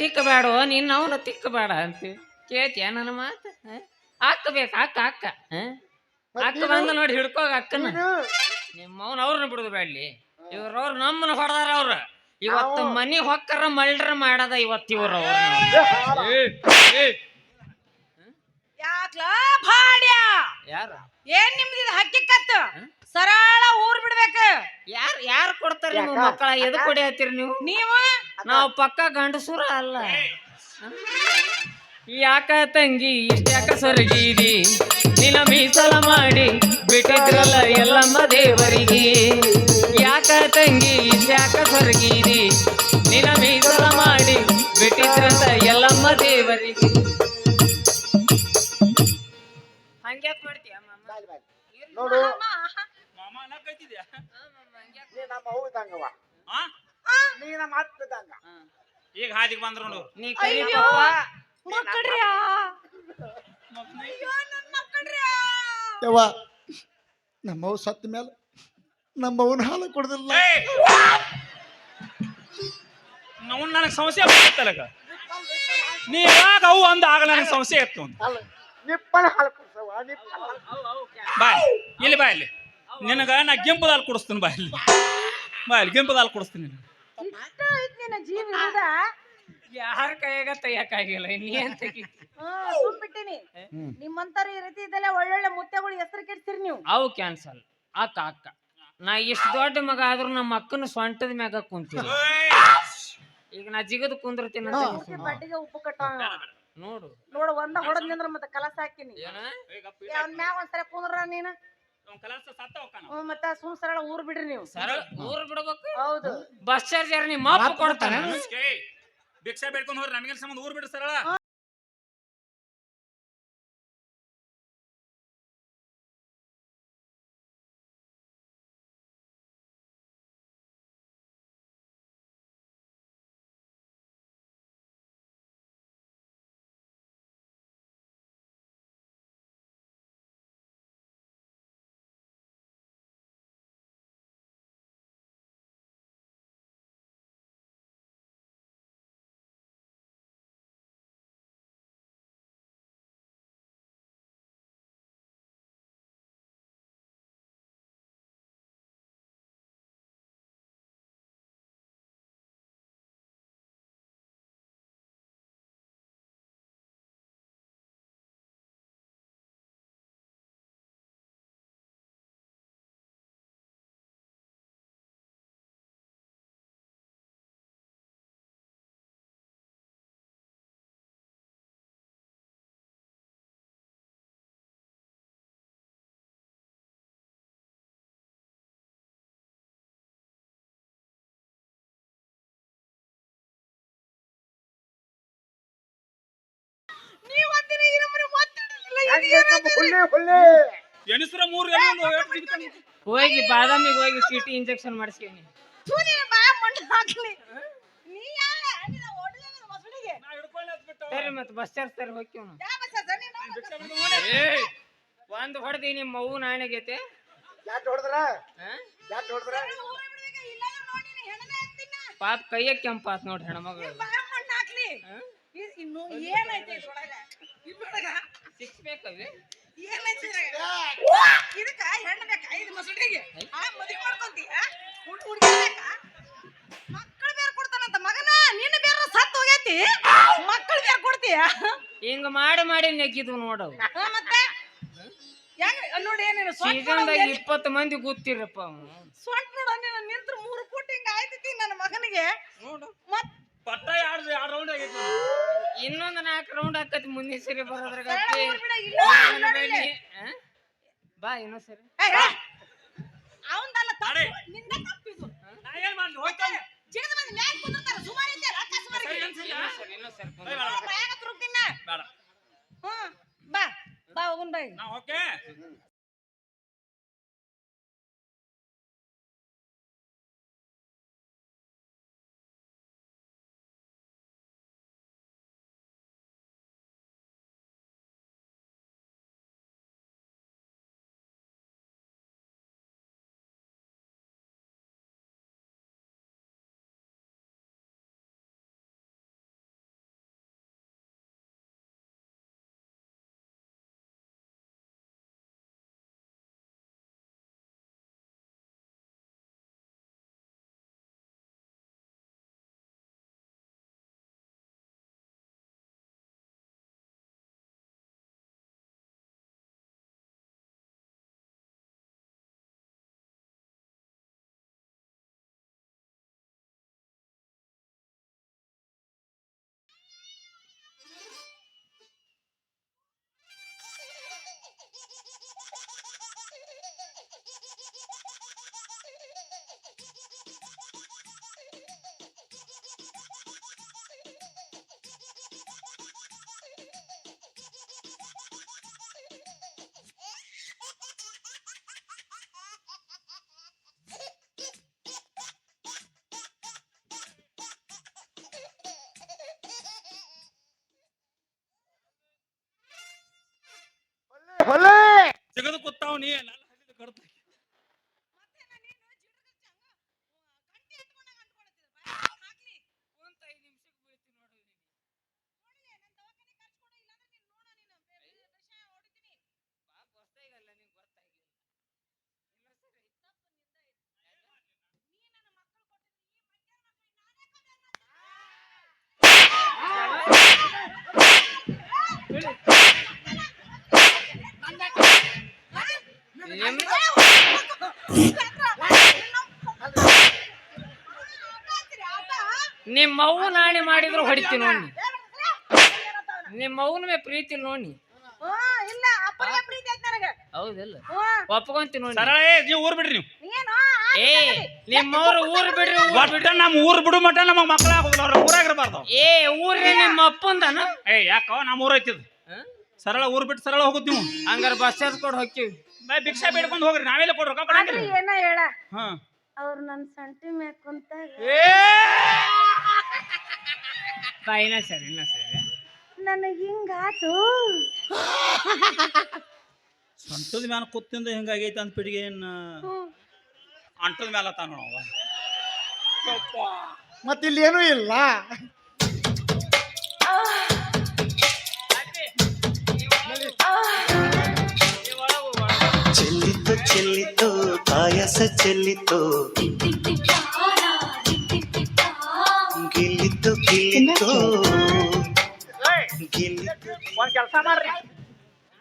ತಿಕ್ಕಬೇಡ ನಿನ್ನ ಅವನ ತಿಕ್ಕಬೇಡ ಅಂತ ಕೇಳ್ತೀಯ ನನ್ನ ಮಾತು? ಹಾಕಬೇಕು ಹಾಕ ಹಾಕ. ಅಕ್ಕ ಬಂದ ನೋಡಿ ಹಿಡ್ಕೋ ಅಕ್ಕನ. ನಿಮ್ಮ ಅವನ ಅವ್ರನ್ನ ಬಿಡುದು ಬೇಡಲಿ. ಇವ್ರವ್ರು ನಮ್ಮನ್ನ ಹೊಡೆದಾರ ಅವ್ರ. ಇವತ್ತು ಮನಿ ಹೊಕ್ಕರ ಮಲ್ಡ್ರ ಮಾಡದ ಇವತ್ತು ಇವ್ರ ಯಾಕ್ಲ? ಭಾಡ್ಯ. ಯಾರ? ಏನ್ ನಿಮ್ದು ಇದು ಹಕ್ಕಿಕತ್ತು ಸರಳ ಊರ್ ಬಿಡ್ಬೇಕು. ಯಾರ್ ಯಾರ್ ಕೊಡ್ತಾರೆ ನಿಮ್ಮ ಮಕ್ಕಳ? ಎದು ಕೊಡಿ ಹತ್ತೀರಿ ನೀವು? ನೀವು? ನಾವು ಪಕ್ಕ ಗಂಡಸುರ ಅಲ್ಲ. ಯಾಕ ತಂಗಿ ಇಷ್ಟ್ಯಾಕ ಸೊರಗೀರಿ? ನಿನ್ನ ಮೀಸಲ ಮಾಡಿ ಬಿಟ್ಟಿದ್ರಲ್ಲ ಎಲ್ಲಮ್ಮ ದೇವರಿಗೆ. ಯಾಕ ತಂಗಿ ಇಷ್ಟ್ಯಾಕ ಸೊರಗೀರಿ? ನಿನ್ನ ಮೀಸಲ ಮಾಡಿ ಬಿಟ್ಟಿದ್ರಲ್ಲ ಎಲ್ಲಮ್ಮ ದೇವರಿಗೆ. ಹಂಗ್ಯಾಕ್ ಮಾಡ್ತೀಯ ನೋಡು. ಮಾಮ. ನಮ್ಮ ಅವ್ವ. ಆ? ನೀ ನಮ್ಮ ಅಕ್ಕ ಇದ್ದಂಗ. ಈಗ ಹಾದಿಗೆ ಬಂದ್ರು ನೋಡು. ನೀ ಅಯ್ಯೋ ಮಕ್ಕಳ್ರ್ಯಾ ಯವ್ವ ನಮ್ಮವ್ ಸತ್ತ ಮೇಲೆ ನಮ್ಮವನ ಹಾಲು ಕೊಡದಿಲ್ಲ. ನಾವು ನನಗೆ ಸಮಸ್ಯೆ ಬರ್ತಲ್ಲಕ ನೀ ಯಾವಾಗ ಅವು ಅಂದ ಆಗ ನನಗೆ ಸಮಸ್ಯೆ ಇತ್ತು ಅಂತ. ಅಲ್ಲ ನಿಪ್ಪನ ಹಾಲು ಕುಡ್ಸವ್ವ ನಿಪ್ಪನ ಹಾಲು. ಬಾ ಇಲ್ಲಿ ಬಾ ಇಲ್ಲಿ. ನಿನಗ ನಾ ಕೆಂಪದಲ್ಲಿ ದಾಲ್ ಕುಡಿಸ್ತೀನಿ ಬಾ ಇಲ್ಲಿ. ದಾಲ್ ಕುಡಿಸ್ತೀನಿ ಇಷ್ಟ ಐತ್ ನಿನ್ನ ಜೀವ ಇರುದ ಯಾರ ಕೈಯಾಗ ತೆಗಿಯಕ್ಕಾಗಿಲ್ಲ ನೀ ಅಂತ ಸುಮ್ ಬಿಟ್ಟಿನಿ ಹ್ಮ್. ನಿಮ್ಮಂತರ ಈ ರೀತಿ ಇದೆಲ್ಲ ಒಳ್ಳೊಳ್ಳೆ ಮುತ್ತೆಗಳು ಹೆಸರು ಕೆಡ್ತೀರಿ ನೀವು. ಅವು ಕ್ಯಾನ್ಸಲ್. ಅಕ್ಕ ಅಕ್ಕ ನಾ ಇಷ್ಟು ದೊಡ್ಡ ಮಗ ಆದ್ರೂ ನಮ್ಮ ಅಕ್ಕನ ಸೊಂಟದ ಮ್ಯಾಗ ಕುಂತೀನಿ ಈಗ ನಾ ಜಿಗದ ಕುಂದಿರ್ತೀನಿ ಅಂತ. ಬಡ್ಡಿಗೆ ಉಪ್ಪು ಕಟ್ಟ ನೋಡು. ನೋಡು ಒಂದ ಹೊಡೆದ್ ನಿಂದ್ರ ಮತ್ತೆ ಕಲಸ ಹಾಕಿನಿ. ಅವ್ನ ಮ್ಯಾಗ ಒಂದ್ಸರಿ ಕುಂದ್ರ ನೀನು. ಕಲಾಸ ಸತ್ತ ಹೋಗ್ತಾನ. ಮತ್ತ ಸುಮ್ ಸರಳ ಊರ್ ಬಿಡ್ರಿ ನೀವು ಸರಳ ಊರ್ ಬಿಡ್ಬೇಕು ಹೌದು ಬಸ್ ಚಾರ್ಜರ್ ನಿಮ್ಮ ಅಪ್ಪ ಕೊಡ್ತಾನೆ ಭಿಕ್ಷಾ ಬೇಡ್ಕೊಂಡು ಹೋಗ್ರಿ ನಮಗೇನ್ ಸಂಬಂಧ ಊರ್ ಬಿಡ್ರಿ ಸರಳ ನಿನ್ನ ಬಾದಾಮಿ ಹೋಗಿ ಸಿಟಿ ಇಂಜೆಕ್ಷನ್ ಬಿಟ್ಟು. ಸರಿ ಮತ್ತೆ ಬಸ್ ಚಾರ್ಜ್ ಸರಿ ಹೋಗ್ತೀವಿ ಒಂದ್ ಹೊಡೆದಿ ನಿಮ್ಮ ಮಗು ನಾಣೆಗೈತೆ. ಪಾಪ ಕೈಯ ಕೆಂಪಾತ್ ನೋಡ್ರಿ ಹೆಣ್ಮಗಳು. ಬಾ ಮಣ್ಣು ಹಾಕ್ಲಿ. ಇನ್ನು ಏನೈತೆ ಸಿಕ್ಸ್ ಬೇಕಲ್ರಿ? ಇದಕ್ಕ ಹೆಣ್ಣು ಬೇಕ? ಐದು ಮಸಡಿಗೆ ಆ ಮದುವೆ ಮಾಡ್ಕೊಂತೀಯ ಹುಡ್ ಹುಡ್ಗಿ ಬೇಕಾ? ಮಕ್ಕಳು ಬೇರೆ ಕೊಡ್ತಾನಂತ ಮಗನ ನಿನ್ನ ಬೇರೆ ಸತ್ತು ಹೋಗೈತಿ. ಮಕ್ಕಳು ಬೇರೆ ಕೊಡ್ತೀಯ? ಹಿಂಗ ಮಾಡಿ ಮಾಡಿ ನೆಗ್ಗಿದ್ವು ನೋಡವು. ಮತ್ತೆ? ಹೆಂಗ್ ನೋಡಿ ಏನೇನು ಸೀಸನ್ದಾಗ ಇಪ್ಪತ್ತು ಮಂದಿ ಗೊತ್ತಿರಪ್ಪ ಸೊಂಟ ನೋಡ ನೀನು ನಿಂತ್ರ ಮೂರು ಫುಟ್ ಹಿಂಗ ಆಯ್ತೈತಿ ನನ್ನ ಮಗನಿಗೆ. ನೋಡು. ಮತ್ ಪಟ್ಟ ಎರಡು ಎರಡು ರೌಂಡ್ ಆಗೈತಿ ಇನ್ನೊಂದು ನಾಲ್ಕು ರೌಂಡ್ ಆಕತಿ ಮುಂದಿನ ಸರಿ ಬರೋದ್ರಾಗ. ಬಾ ಇನ್ನೊಂದ್ ಸರಿ. ಅವಂದಲ್ಲ. ನಿಂದ ತಪ್ಪಿದು ನಾ ಏನ್ ಮಾಡ್ಲಿ? ಹೋಗ್ತಾನೆ ಜಿಗದ ಮಂದಿ ಮ್ಯಾಗ ಕುಂದಿರ್ತಾರ ಸುಮಾರು ಇದ್ದೆ ರೊಕ್ಕ ಸುಮಾರು ಸರಿ ಅನ್ಸಿಲ್ಲ? ಇನ್ನೊಂದ್ ಸರಿ ಇನ್ನೊಂದ್ ಸರಿ ಏ, ಬೇಡ, ಬೇಡ. ಬಾಯಾಗ ತುರುಕ್ತಿನ್ನ ಬೇಡ. ಹ್ಮ್ ಬಾ. ಬಾ ಹೋಗುನ್ ಬಾಯ್ ನಾ ಓಕೆ ಕೂತಾವ್ ನೀ ನನ್ನ ಹಲ್ಲಿದ ಕಡ್ತ ಮತ್ತೆ ನಿಮ್- ನಿಮ್ಮ ಅವ್ವ ನಾಣಿ ಮಾಡಿದ್ರು ಹೊಡಿತೀನಿ ನೋಡಿ ನಿಮ್ಮ ಅವ್ವನ ಮೇ ಪ್ರೀತಿ ನೋಡಿ ಇಲ್ಲ ಅಪ್ಪನಿಗೆ ಪ್ರೀತಿ ಐತಿ ನನಗೆ ಹೌದಿಲ್ಲ. ಒಪ್ಕೊಂತೀನಿ ನೋಡಿ ಸರಳ ಏ ನೀವು ಊರ್ ಬಿಡ್ರಿ ನೀವು. ಏ ನಿಮ್ಮವ್ರು ಊರ್ ಬಿಡ್ರಿ ಊರ್ ಬಿಟ್ಟ ನಮ್ಮ ಊರ್ ಬಿಡು ಮಟ್ಟ ನಮಗ್ ಮಕ್ಕಳ ಆಗೋದಿಲ್ಲ ಅವ್ರ ಊರಾಗಿರ್ಬಾರ್ದು ಏ ಊರ್ ನಿಮ್ಮ ಅಪ್ಪಂದನ? ಏ ಯಾಕೋ ನಮ್ಮ ಊರ್ ಐತಿದ್ ಸರಳ ಊರ್ ಬಿಟ್ಟು ಸರಳ ಹೋಗುತ್ತೀವಿ ಹಂಗಾರ ಬಸ್ ಕೊಡ್ ಹೋಗ್ತೀವಿ. ಭಿಕ್ಷಾ ಬೇಡ್ಕೊಂಡು ಹೋಗ್ರಿ ನಾವೆಲ್ಲ ಕೊಡ್ರಿ ರೊಕ್ಕ ಕೊಡಂಗಿಲ್ಲ. ಏನ ಹೇಳ? ಹಾ. ಅವ್ರು ನನ್ನ ಸಂಟಿ ಮ್ಯಾಗ ಕುಂತಾಗ. ಏ! ಬಾಯಿನ ಸರಿ ಇನ್ನ ಸರಿ. ನನಗೆ ಹಿಂಗಾತು ಸೊಂಟದ ಮ್ಯಾಲ ಕೂತಿಂದ ಹಿಂಗಾಗೈತೆ ಅಂತ ಪಿಡಿಗೆ ಏನ್ ಅಂಟದ ಮ್ಯಾಲ ತಾನ ಮತ್ತೆ ಮತ್ತಿಲ್ಲಿ ಏನೂ ಇಲ್ಲ. ಚೆಲ್ಲಿತು ಚೆಲ್ಲಿತು ಪಾಯಸ ಚೆಲ್ಲಿತು. ಗಿಲ್ಲಿತು ಗಿಲ್ಲಿತು. ಗಿಲ್ಲಿತು ಒಂದ್ ಕೆಲಸ ಮಾಡ್ರಿ.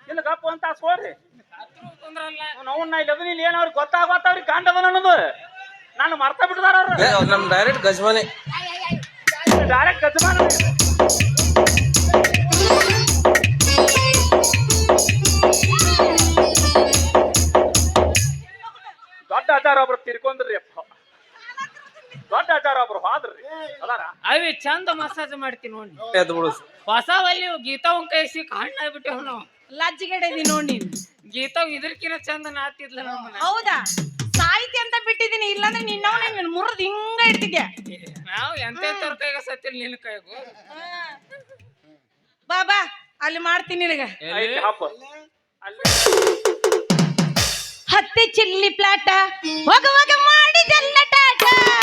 ಇಲ್ಲ ಗಪ್ಪ ಅಂತ ಸೋಡ್ರಿ ನಾವು ನಾ ಇಲ್ಲಿ ಅದನ್ನ ಇಲ್ಲಿ ಏನ್ ಅವ್ರಿಗೆ ಗೊತ್ತಾಗತ್ತವ್ರಿಗೆ ಗಂಡ ಅನ್ನೋದು ನಾನು ಮರ್ತ ಬಿಡ್ತಾರ ಅವ್ರು. ನಮ್ ಡೈರೆಕ್ಟ್ ಗಜಮಾನೆ. ಡೈರೆಕ್ಟ್ ಗಜಮಾನ. ದೊಡ್ಡ ಆಚಾರ ಒಬ್ರು ತಿರ್ಕೊಂಡ್ರಿ ಅಪ್ಪ. ದೊಡ್ಡ ಆಚಾರ ಒಬ್ರು ಹಾದ್ರಿ. ಅದಾರ? ಅವಿ ಚಂದ ಮಸಾಜ್ ಮಾಡ್ತೀನಿ ನೋಡಿ. ಎದ್ದು ಬಿಡು. ಹೊಸ ಒಲ್ಲಿ ಗೀತಾವ್ ಕೈ ಸಿಕ್ಕ ಹಣ್ಣಾಗ್ಬಿಟ್ಟೇವ್ ನಾವು ಲಜ್ಜಿಗೆಡದಿ ನೋಡಿ. ನೀನು ಗೀತಾವ್ ಇದ್ರಕಿನ ಚಂದ ನಾತಿದ್ಲ ನಮ್ಮನ್ನ ಹೌದಾ? ಸಾಹಿತ್ಯ ಅಂತ ಬಿಟ್ಟಿದ್ದೀನಿ ಇಲ್ಲಾಂದ್ರೆ ನಿನ್ನವನೇ ನೀನು ಮುರಿದು ಹಿಂಗ ಇಡ್ತಿದ್ದೆ ನಾವು ಎಂತ ಕೈಗ ಸತ್ತಿಲ್ಲ ನಿನ್ನ ಕೈಗೂ. ಬಾ ಬಾ. ಅಲ್ಲಿ ಮಾಡ್ತೀನಿ ನಿನಗೆ. ಐತಿ ಹಬ್ಬ ಅಲ್ಲಿ. ಹತ್ತಿ ಚಿಲ್ಲಿ ಪ್ಲಾಟ ಹೋಗ ಹೋಗ ಮಾಡಿ ಜಲ್ಲ